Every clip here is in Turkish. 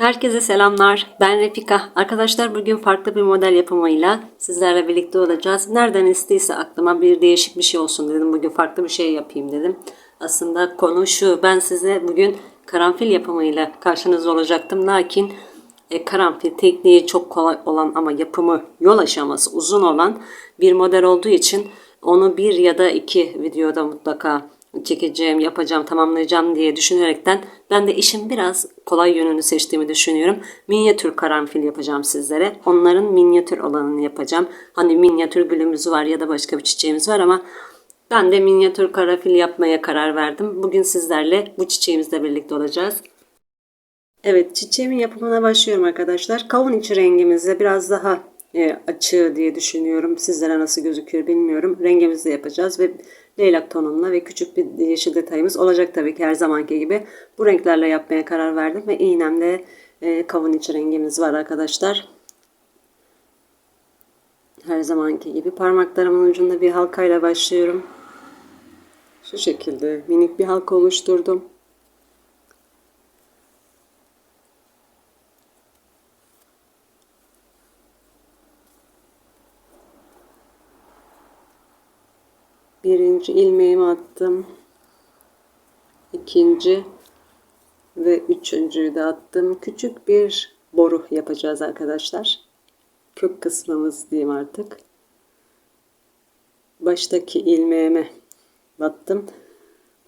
Herkese selamlar. Ben Refika. Arkadaşlar bugün farklı bir model yapımıyla sizlerle birlikte olacağız. Nereden istiyse aklıma bir değişik bir şey olsun dedim. Bugün farklı bir şey yapayım dedim. Aslında konu şu. Ben size bugün karanfil yapımıyla karşınızda olacaktım. Lakin e, karanfil tekniği çok kolay olan ama yapımı yol aşaması uzun olan bir model olduğu için onu bir ya da iki videoda mutlaka çekeceğim, yapacağım, tamamlayacağım diye düşünerekten ben de işin biraz kolay yönünü seçtiğimi düşünüyorum. Minyatür karanfil yapacağım sizlere. Onların minyatür olanını yapacağım. Hani minyatür gülümüz var ya da başka bir çiçeğimiz var ama ben de minyatür karanfil yapmaya karar verdim. Bugün sizlerle bu çiçeğimizle birlikte olacağız. Evet çiçeğimin yapımına başlıyorum arkadaşlar. Kavun içi rengimizle biraz daha e, açığı diye düşünüyorum. Sizlere nasıl gözüküyor bilmiyorum. Rengimizi de yapacağız ve leylak tonunla ve küçük bir yeşil detayımız olacak tabii ki her zamanki gibi. Bu renklerle yapmaya karar verdim ve iğnemde e, kavun içi rengimiz var arkadaşlar. Her zamanki gibi parmaklarımın ucunda bir halkayla başlıyorum. Şu şekilde minik bir halka oluşturdum. Birinci ilmeğimi attım. İkinci ve üçüncüyü de attım. Küçük bir boru yapacağız arkadaşlar. Kök kısmımız diyeyim artık. Baştaki ilmeğime battım.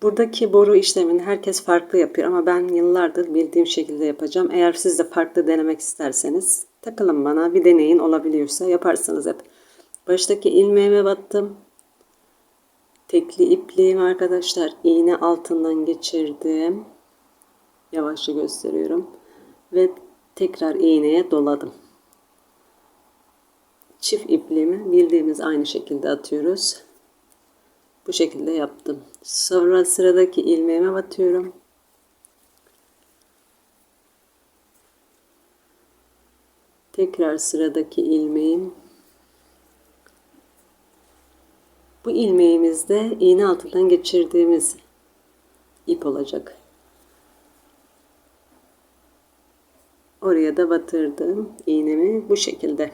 Buradaki boru işlemini herkes farklı yapıyor ama ben yıllardır bildiğim şekilde yapacağım. Eğer siz de farklı denemek isterseniz takılın bana bir deneyin olabiliyorsa yaparsınız hep. Baştaki ilmeğime battım. Tekli ipliğim arkadaşlar iğne altından geçirdim. Yavaşça gösteriyorum. Ve tekrar iğneye doladım. Çift ipliğimi bildiğimiz aynı şekilde atıyoruz. Bu şekilde yaptım. Sonra sıradaki ilmeğime batıyorum. Tekrar sıradaki ilmeğim Bu ilmeğimizde iğne altından geçirdiğimiz ip olacak. Oraya da batırdım iğnemi bu şekilde.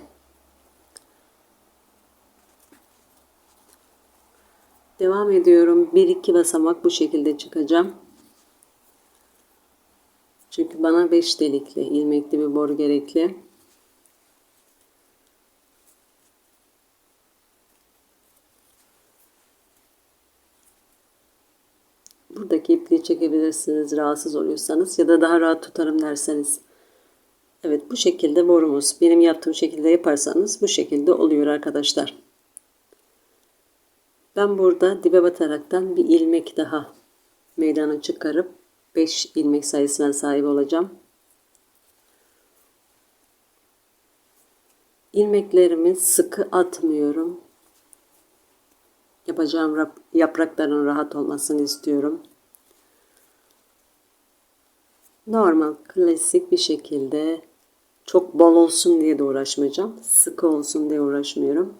Devam ediyorum. Bir iki basamak bu şekilde çıkacağım. Çünkü bana 5 delikli ilmekli bir bor gerekli. Buradaki ipliği çekebilirsiniz rahatsız oluyorsanız ya da daha rahat tutarım derseniz. Evet bu şekilde borumuz. Benim yaptığım şekilde yaparsanız bu şekilde oluyor arkadaşlar. Ben burada dibe bataraktan bir ilmek daha meydana çıkarıp 5 ilmek sayısına sahip olacağım. İlmeklerimi sıkı atmıyorum. Yapacağım yaprakların rahat olmasını istiyorum. Normal, klasik bir şekilde çok bol olsun diye de uğraşmayacağım. Sıkı olsun diye uğraşmıyorum.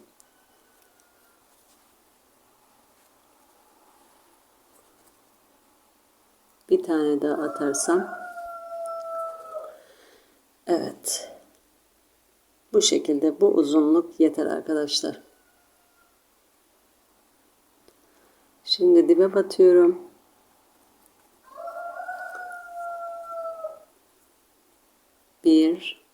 Bir tane daha atarsam Evet. Bu şekilde bu uzunluk yeter arkadaşlar. Şimdi dibe batıyorum. Bir.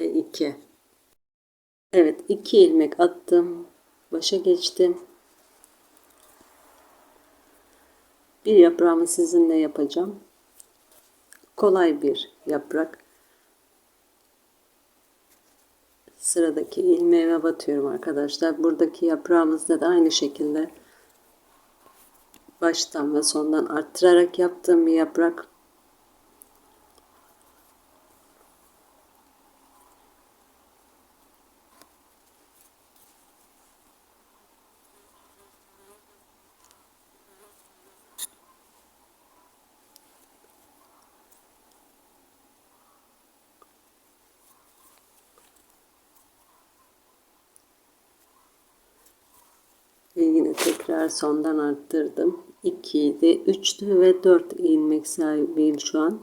Ve iki. Evet iki ilmek attım. Başa geçtim. Bir yaprağımı sizinle yapacağım. Kolay bir yaprak. Sıradaki ilmeğime batıyorum arkadaşlar. Buradaki yaprağımızda da aynı şekilde baştan ve sondan arttırarak yaptığım bir yaprak. Yine tekrar sondan arttırdım. 2 2 idi. 3'tü ve 4 ilmek sahibiyim şu an.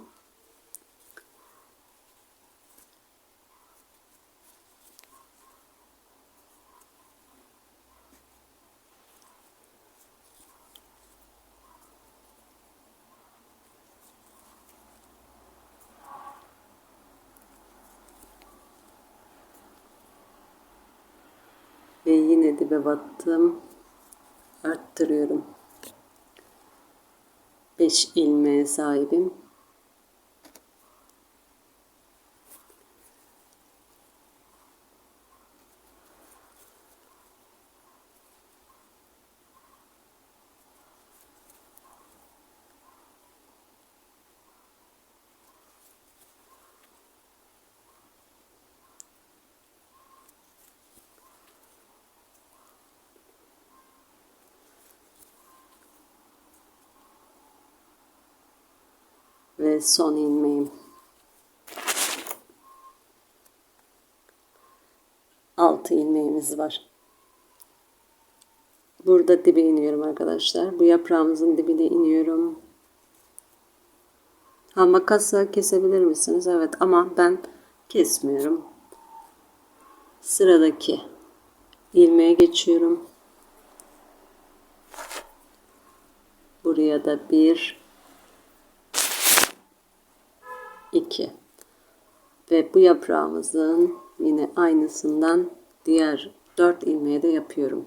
Ve yine dibe battım. Arttırıyorum. 5 ilmeğe sahibim. Son ilmeğim. Altı ilmeğimiz var. Burada dibe iniyorum arkadaşlar. Bu yaprağımızın dibine iniyorum. Ha makasla kesebilir misiniz? Evet ama ben kesmiyorum. Sıradaki ilmeğe geçiyorum. Buraya da bir 2 ve bu yaprağımızın yine aynısından diğer 4 ilmeği de yapıyorum.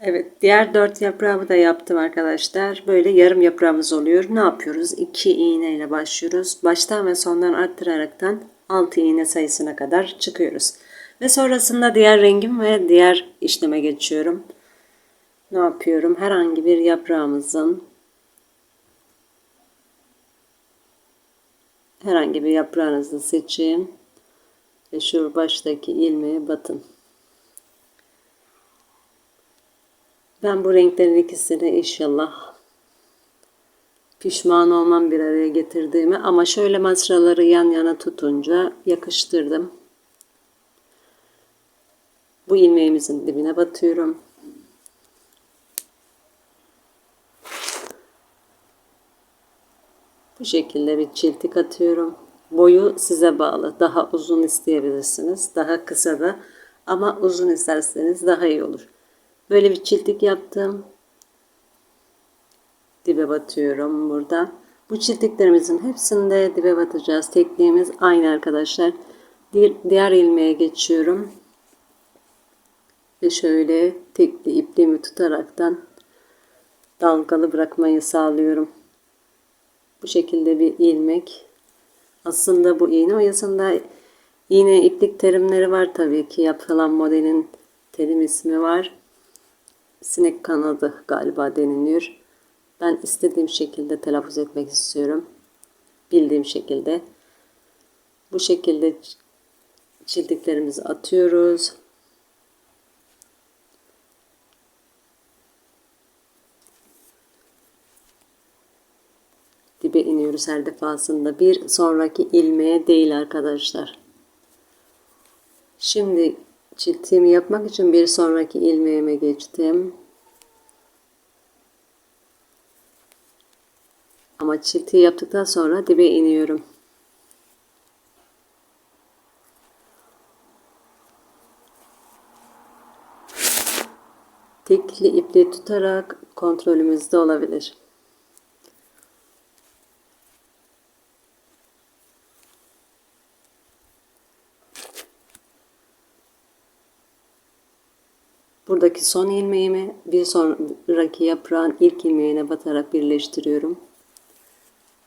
Evet diğer 4 yaprağı da yaptım arkadaşlar. Böyle yarım yaprağımız oluyor. Ne yapıyoruz? 2 iğne ile başlıyoruz. Baştan ve sondan arttıraraktan 6 iğne sayısına kadar çıkıyoruz. Ve sonrasında diğer rengim ve diğer işleme geçiyorum. Ne yapıyorum? Herhangi bir yaprağımızın herhangi bir yaprağınızı seçin ve şu baştaki ilmeğe batın. Ben bu renklerin ikisini inşallah pişman olmam bir araya getirdiğimi ama şöyle masraları yan yana tutunca yakıştırdım. Bu ilmeğimizin dibine batıyorum. Bu şekilde bir çiltik atıyorum. Boyu size bağlı. Daha uzun isteyebilirsiniz. Daha kısa da ama uzun isterseniz daha iyi olur. Böyle bir çiltik yaptım. Dibe batıyorum burada. Bu çiltiklerimizin hepsinde dibe batacağız. Tekniğimiz aynı arkadaşlar. Diğer ilmeğe geçiyorum. Ve şöyle tekli ipliğimi tutaraktan dalgalı bırakmayı sağlıyorum. Bu şekilde bir ilmek. Aslında bu iğne oyasında iğne iplik terimleri var tabii ki. Yapılan modelin terim ismi var. Sinek kanadı galiba deniliyor. Ben istediğim şekilde telaffuz etmek istiyorum. Bildiğim şekilde. Bu şekilde çildiklerimizi atıyoruz. Dibe iniyoruz her defasında. Bir sonraki ilmeğe değil arkadaşlar. Şimdi çiltiğimi yapmak için bir sonraki ilmeğime geçtim. Ama çiltiği yaptıktan sonra dibe iniyorum. Tekli iple tutarak kontrolümüzde olabilir. Buradaki son ilmeğimi bir sonraki yaprağın ilk ilmeğine batarak birleştiriyorum.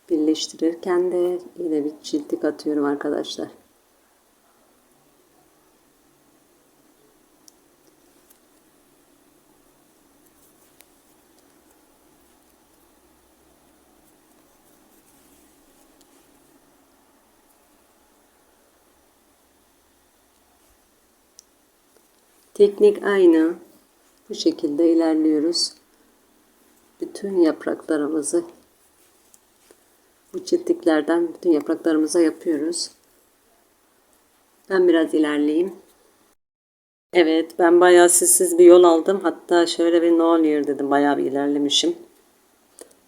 Birleştirirken de yine bir çiltik atıyorum arkadaşlar. Teknik aynı. Bu şekilde ilerliyoruz. Bütün yapraklarımızı bu çiftliklerden bütün yapraklarımıza yapıyoruz. Ben biraz ilerleyeyim. Evet ben bayağı sessiz bir yol aldım. Hatta şöyle bir ne oluyor dedim. Bayağı bir ilerlemişim.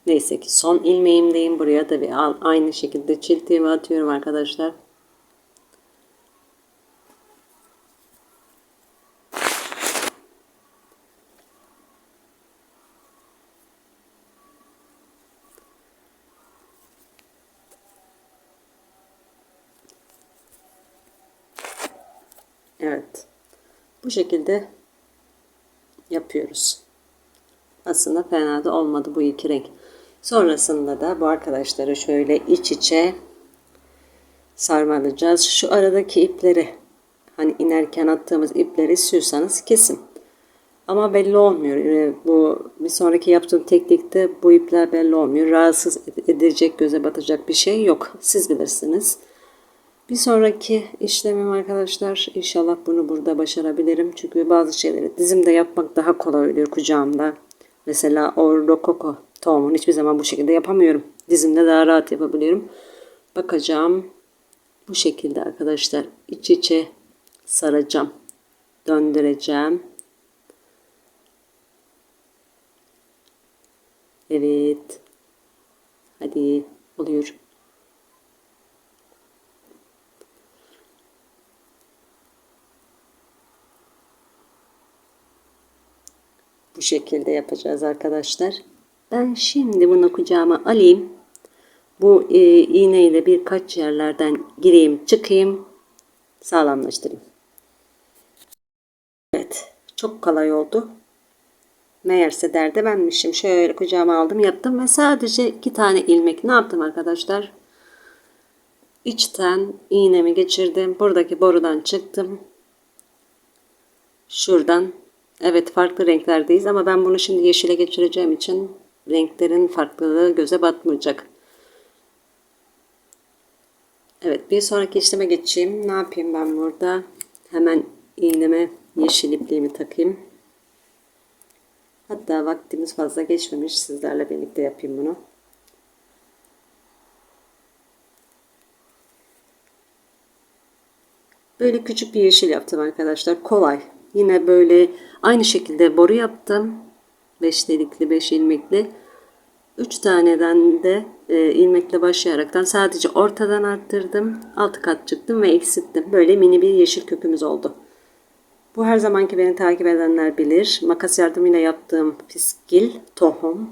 Neyse ki son ilmeğimdeyim. Buraya da bir aynı şekilde çiltimi atıyorum arkadaşlar. Evet. Bu şekilde yapıyoruz. Aslında fena da olmadı bu iki renk. Sonrasında da bu arkadaşları şöyle iç içe sarmalayacağız. Şu aradaki ipleri hani inerken attığımız ipleri istiyorsanız kesin. Ama belli olmuyor. Bu bir sonraki yaptığım teknikte bu ipler belli olmuyor. Rahatsız edecek, göze batacak bir şey yok. Siz bilirsiniz. Bir sonraki işlemim arkadaşlar inşallah bunu burada başarabilirim. Çünkü bazı şeyleri dizimde yapmak daha kolay oluyor kucağımda. Mesela o rokoko tohumunu hiçbir zaman bu şekilde yapamıyorum. Dizimde daha rahat yapabiliyorum. Bakacağım. Bu şekilde arkadaşlar iç içe saracağım. Döndüreceğim. Evet. Hadi oluyor. Şekilde yapacağız arkadaşlar. Ben şimdi bunu kucağıma alayım. Bu e, iğneyle birkaç yerlerden gireyim çıkayım. Sağlamlaştırayım. Evet. Çok kolay oldu. Meğerse derde benmişim. Şöyle kucağıma aldım yaptım ve sadece iki tane ilmek ne yaptım arkadaşlar? İçten iğnemi geçirdim. Buradaki borudan çıktım. Şuradan Evet farklı renklerdeyiz ama ben bunu şimdi yeşile geçireceğim için renklerin farklılığı göze batmayacak. Evet bir sonraki işleme geçeyim. Ne yapayım ben burada? Hemen iğneme yeşil ipliğimi takayım. Hatta vaktimiz fazla geçmemiş. Sizlerle birlikte yapayım bunu. Böyle küçük bir yeşil yaptım arkadaşlar. Kolay. Yine böyle aynı şekilde boru yaptım. 5 delikli 5 ilmekli. 3 taneden de e, ilmekle başlayaraktan sadece ortadan arttırdım. Alt kat çıktım ve eksilttim. Böyle mini bir yeşil kökümüz oldu. Bu her zamanki beni takip edenler bilir. Makas yardımıyla yaptığım fiskil, tohum.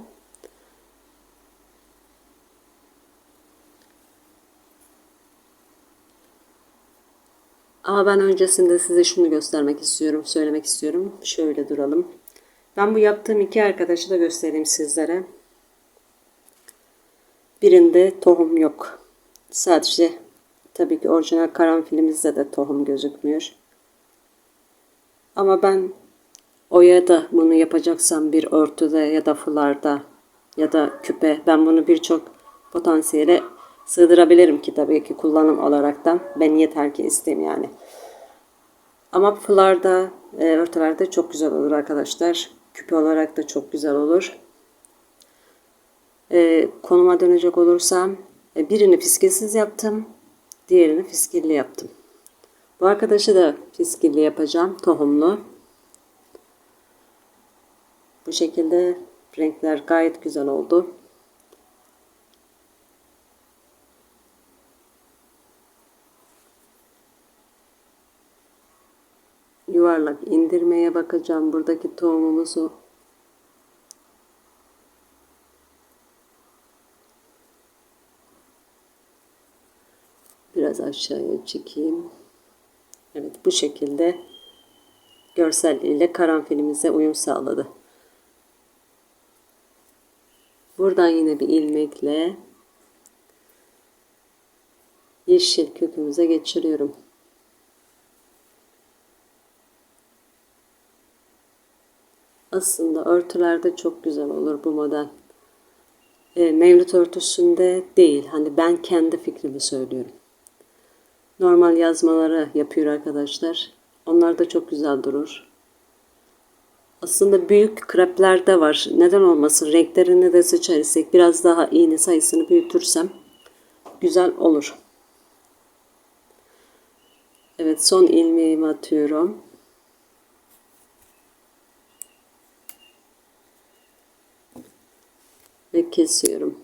Ama ben öncesinde size şunu göstermek istiyorum, söylemek istiyorum. Şöyle duralım. Ben bu yaptığım iki arkadaşı da göstereyim sizlere. Birinde tohum yok. Sadece tabii ki orijinal karanfilimizde de tohum gözükmüyor. Ama ben oya da bunu yapacaksam bir örtüde ya da fularda ya da küpe ben bunu birçok potansiyele sığdırabilirim ki tabii ki kullanım olaraktan. Ben yeter ki isteyeyim yani. Ama fularda, e, örtülerde çok güzel olur arkadaşlar. Küpe olarak da çok güzel olur. E, konuma dönecek olursam e, birini fiskilsiz yaptım. Diğerini fiskilli yaptım. Bu arkadaşı da fiskilli yapacağım. Tohumlu. Bu şekilde renkler gayet güzel oldu. Yuvarlak indirmeye bakacağım buradaki tohumumuzu. Biraz aşağıya çekeyim. Evet bu şekilde görsel ile karanfilimize uyum sağladı. Buradan yine bir ilmekle yeşil kökümüze geçiriyorum. Aslında örtülerde çok güzel olur bu model. E, mevlüt örtüsünde değil. Hani ben kendi fikrimi söylüyorum. Normal yazmaları yapıyor arkadaşlar. Onlar da çok güzel durur. Aslında büyük krepler de var. Neden olmasın? Renklerini de seçer isek biraz daha iğne sayısını büyütürsem güzel olur. Evet son ilmeğimi atıyorum. Böyle kesiyorum.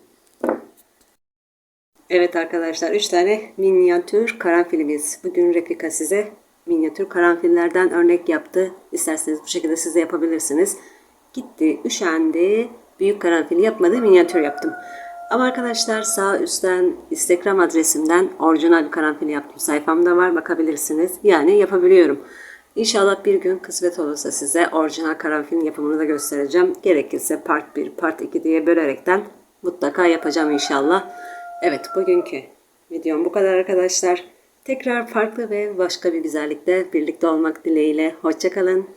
Evet arkadaşlar 3 tane minyatür karanfilimiz. Bugün replika size minyatür karanfillerden örnek yaptı. İsterseniz bu şekilde siz de yapabilirsiniz. Gitti, üşendi, büyük karanfil yapmadı, minyatür yaptım. Ama arkadaşlar sağ üstten Instagram adresimden orijinal karanfil yaptım. Sayfamda var bakabilirsiniz. Yani yapabiliyorum. İnşallah bir gün kısmet olursa size orijinal karanfilin yapımını da göstereceğim. Gerekirse part 1, part 2 diye bölerekten mutlaka yapacağım inşallah. Evet bugünkü videom bu kadar arkadaşlar. Tekrar farklı ve başka bir güzellikle birlikte olmak dileğiyle. Hoşçakalın.